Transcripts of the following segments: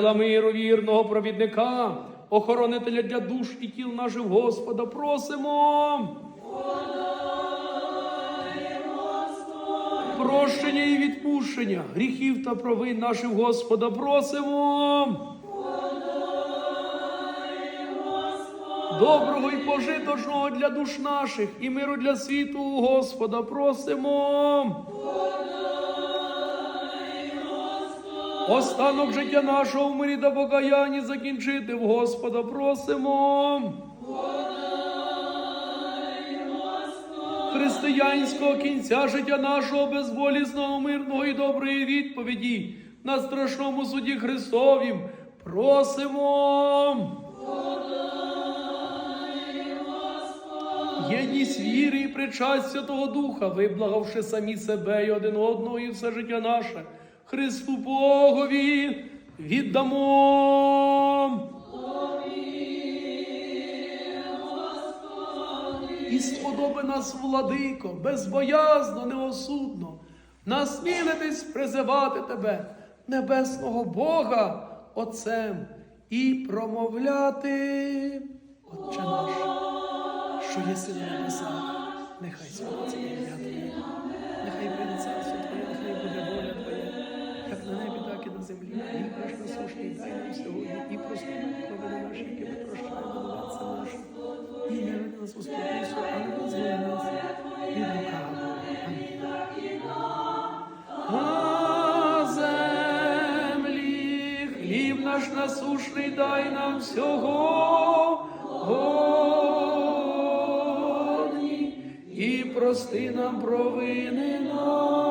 Миру вірного провідника, охоронителя для душ і тіл наших Господа, просимо. Прощення і відпущення гріхів та провин наших Господа просимо. Доброго і пожиточного для душ наших і миру для світу Господа просимо. Останок життя нашого в мирі та покаянні закінчити в Господа просимо. Християнського кінця життя нашого безболісного, мирного і доброї відповіді на страшному суді Христовім просимо. Єдність віри і причасть Святого Духа, виблагавши самі себе і один одного і все життя наше, Христу Богові віддамо. І сподоби нас, владико, безбоязно, неосудно, насмілитись призивати тебе, небесного Бога, Отцем, і промовляти, Отче наш що єси на небесах, нехай святиться ім'я Твоє, нехай прийде царство Твоє, нехай буде сьогодні і прости нам провини наші, винуватцям нашим. І не веди нас у спокусу, а не визволи нас від лукавого. На землі хліб наш насушний дай нам всього. І прости нам провини наші,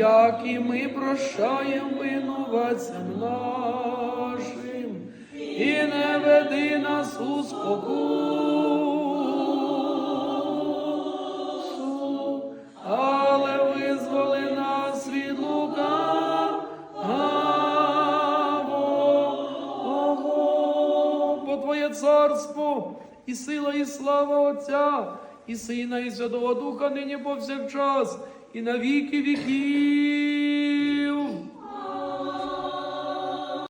як і ми прощаємо винуватцям нашим, і не веди нас у спокусу, але визволи нас від лукавого. Бо Твоє царство і сила, і слава Отця, і Сина, і Святого Духа нині повсякчас, і на віки віків.